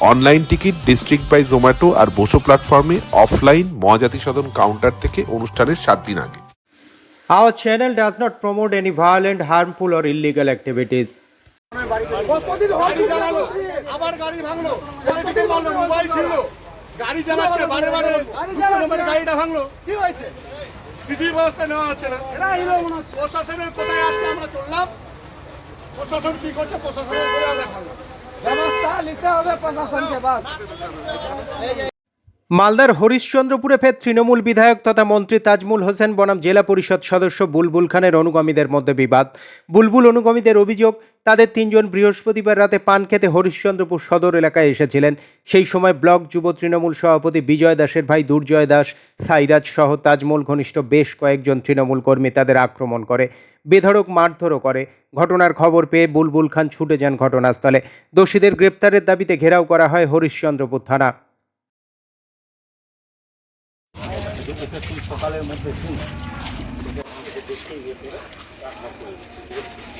Online ticket district by Zomato আর বসো প্ল্যাটফর্মে offline Mahajati সদন counter থেকে অনুষ্ঠানের সাত দিন আগে। Our channel does not promote any violent, harmful, or illegal activities. কতদিন গাড়ি চালালো আবার গাড়ি ভাঙলো। ছেলেটিকে মারলো মোবাইল ছিনলো গাড়ি চালাচ্ছে বারে বারে নম্বরে গাড়িটা ভাঙলো। কি হয়েছে? কিছুই ব্যবস্থা নেওয়া হচ্ছে না। এরা হিরো মনে হচ্ছে। প্রশাসনের কোথায় আজকে আমরা চললাম? প্রশাসন কি করছে? প্রশাসনের করে আমরা খাল্লাম ব্যবস্থা নিতে হবে প্রশাসনকে বাস। মালদার হরিশ্চন্দ্রপুরে ফের তৃণমূল বিধায়ক তথা মন্ত্রী তাজমুল হোসেন বনাম জেলা পরিষদ সদস্য বুলবুল খানের অনুগামীদের মধ্যে বিবাদ। বুলবুল অনুগামীদের অভিযোগ, তাদের তিনজন বৃহস্পতিবার রাতে পান খেতে হরিশ্চন্দ্রপুর সদর এলাকায় এসেছিলেন। সেই সময় ব্লক যুব তৃণমূল সভাপতি বিজয় দাসের ভাই দুর্জয় দাস, সাইরাজ সহ তাজমুল ঘনিষ্ঠ বেশ কয়েকজন তৃণমূল কর্মী তাদের আক্রমণ করে। বেধড়ক মারধরও করে। ঘটনার খবর পেয়ে বুলবুল খান ছুটে যান ঘটনাস্থলে। দোষীদের গ্রেপ্তারের দাবিতে ঘেরাও করা হয় হরিশ্চন্দ্রপুর থানা।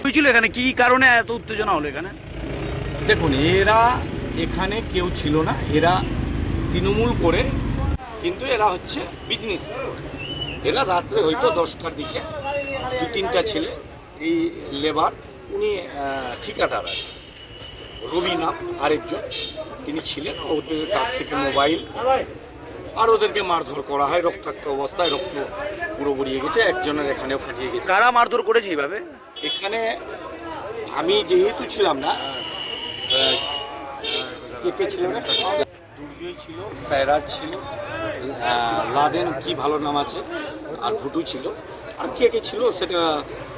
হয়েছিল এখানে? কি কারণে এত উত্তেজনা হলো এখানে? দেখুন এরা এখানে কেউ ছিল না। এরা তৃণমূল করে কিন্তু এরা হচ্ছে বিজনেস এরা রাত্রে হয়তো দশটার দিকে দু তিনটা ছেলে এই লেবার উনি ঠিকাদার আর রবি নাম আরেকজন। তিনি ছিলেন ওদের কাছ থেকে মোবাইল আর ওদেরকে মারধর করা হয় রক্তাক্ত অবস্থায় রক্ত পুরো গড়িয়ে গেছে একজনের এখানে ফাটিয়ে গেছে। কারা মারধর করেছে এইভাবে? এখানে আমি যেহেতু ছিলাম না কেপে ছিল না? দুর্জয় ছিল সায়রাজ ছিল লাদেন কি ভালো নাম আছে আর ভুটু ছিল। আর কে কে ছিল সেটা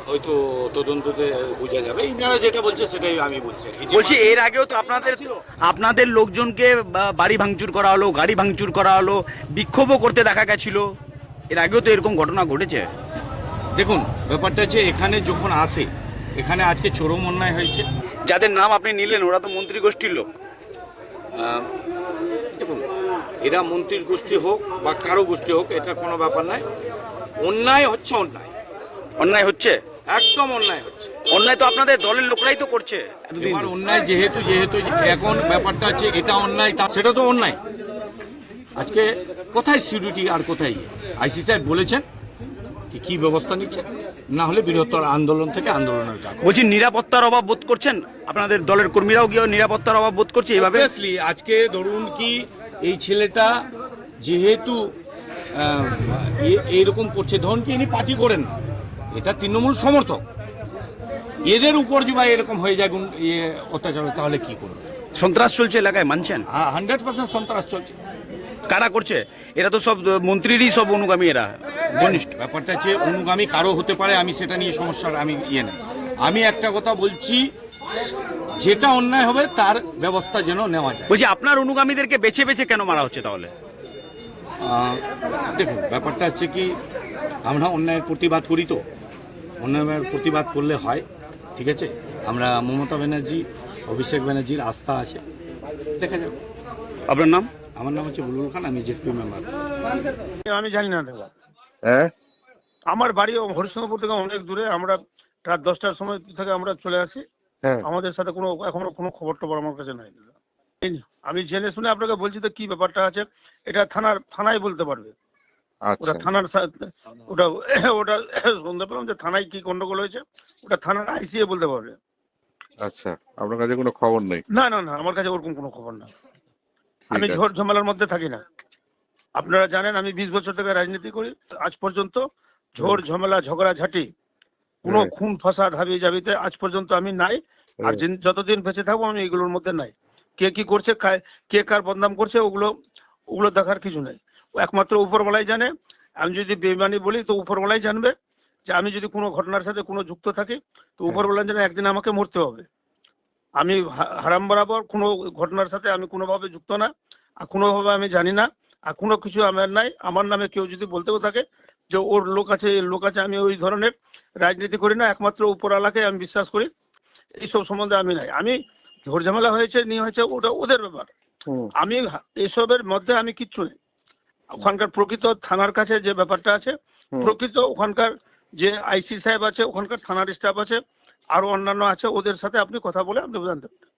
হয়তো তদন্ততে বোঝা যাবে। ইনারা যেটা বলছে সেটাই আমি বলছি বলছি এর আগেও তো আপনাদের আপনাদের লোকজনকে বাড়ি ভাঙচুর করা হলো গাড়ি ভাঙচুর করা হলো বিক্ষোভও করতে দেখা গেছিল। এর আগেও তো এরকম ঘটনা ঘটেছে। দেখুন ব্যাপারটা যে এখানে যখন আসে এখানে আজকে চরম অন্যায় হয়েছে। যাদের নাম আপনি নিলেন ওরা তো মন্ত্রী গোষ্ঠীর লোক। দেখুন এরা মন্ত্রীর গোষ্ঠী হোক বা কারও গোষ্ঠী হোক এটা কোনো ব্যাপার নয়। অন্যায় হচ্ছে অন্যায়। অন্যায় হচ্ছে? একদম অন্যায় হচ্ছে। অন্যায় তো আপনাদের দলের লোকরাই তো করছে। এবার অন্যায় যেহেতু যেহেতু এখন ব্যাপারটা আছে এটা অন্যায় তা সেটা তো অন্যায়। আজকে কোথায় সিকিউরিটি আর কোথায় আইসি সাহেব বলেছেন কি কি ব্যবস্থা নিচ্ছে? না হলে বৃহত্তর আন্দোলন থেকে আন্দোলনের ডাক। বলছি নিরাপত্তার অভাব বোধ করছেন? আপনাদের দলের কর্মীরাও গিয়ে নিরাপত্তার অভাব বোধ করছে এইভাবে? Obviously, আজকে ধরুন কি এই ছেলেটা যেহেতু এইরকম করছে। ধরুন কি ইনি পার্টি করেন। না এটা তৃণমূল সমর্থক। এদের উপর যদি এরকম হয়ে যায় ইয়ে অত্যাচার তাহলে কি করবে? সন্ত্রাস চলছে এলাকায় মানছেন? হ্যাঁ হান্ড্রেড পার্সেন্ট সন্ত্রাস চলছে। কারা করছে? এরা তো সব মন্ত্রীরই সব অনুগামী এরা ঘনিষ্ঠ ব্যাপারটা হচ্ছে অনুগামী কারও হতে পারে আমি সেটা নিয়ে সমস্যার আমি ইয়ে নেই। আমি একটা কথা বলছি যেটা অন্যায় হবে তার ব্যবস্থা যেন নেওয়া যায়। বলছি আপনার অনুগামীদেরকে বেছে বেছে কেন মারা হচ্ছে তাহলে? দেখুন ব্যাপারটা হচ্ছে কি আমরা অন্যায়ের প্রতিবাদ করি তো। অন্যায়ের প্রতিবাদ করলে হয় ঠিক আছে? আমরা মমতা ব্যানার্জি অভিষেক ব্যানার্জির আস্থা আছে। দেখা যাবে আপনার নাম? আমার নাম হচ্ছে বুলুল খান আমি জেডপি মেম্বার। আমি জানি না দাদা। হ্যাঁ? আমার বাড়ি হরিশ্চন্দ্রপুর থেকে অনেক দূরে আমরা রাত দশটার সময় থেকে আমরা চলে আসি। হ্যাঁ। আমাদের সাথে কোনো এখনও কোনো খবর টবর আমার কাছে নাই দাদা। আমি জেনে শুনে আপনাকে বলছি তো কি ব্যাপারটা আছে এটা থানার থানায় বলতে পারবে। ওটা আচ্ছা থানার ওটা ওটা শুনতে পেলাম যে থানায় কি গন্ডগোল হয়েছে ওটা থানার আইসিএ বলতে পারবে। আচ্ছা আপনার কাছে কোনো খবর নেই? না না না আমার কাছে ওরকম কোনো খবর না। আমি। ঝড় ঝামেলার মধ্যে থাকি না। আপনারা জানেন আমি বিশ বছর থেকে রাজনীতি করি। আজ পর্যন্ত ঝড় ঝামেলা ঝগড়া ঝাঁটি কোনো হ্যাঁ। খুন ফাসাদ হাবি জাবিতে আজ পর্যন্ত আমি নাই। আর হ্যাঁ। যতদিন বেঁচে থাকব আমি এগুলোর মধ্যে নাই। কে কি করছে কা- কার বদনাম করছে ওগুলো ওগুলো দেখার কিছু নেই। ও একমাত্র উপরবেলাই জানে। আমি যদি বেমানি বলি তো উপরবেলাই জানবে যে আমি যদি কোনো ঘটনার সাথে কোনো যুক্ত থাকি তো উপরবেলা জানে একদিন আমাকে মরতে হবে। আমি হারাম বরাবর কোনো ঘটনার সাথে আমি কোনোভাবে যুক্ত না আর কোনোভাবে আমি জানি না আর কোনো কিছু আমার নাই। আমার নামে কেউ যদি বলতেও থাকে যে ওর লোক আছে এর লোক আছে আমি ওই ধরনের রাজনীতি করি না। একমাত্র উপরওয়ালাকে আমি বিশ্বাস করি। এইসব সম্বন্ধে আমি নাই। আমি ঝামেলা হয়েছে নিয়ে হয়েছে ওটা ওদের ব্যাপার। আমি এসবের মধ্যে আমি কিচ্ছু নেই। ওখানকার প্রকৃত থানার কাছে যে ব্যাপারটা আছে প্রকৃত ওখানকার যে আইসি সাহেব আছে ওখানকার থানার স্টাফ আছে আরও অন্যান্য আছে ওদের সাথে আপনি কথা বলে আপনি জানতে পারবেন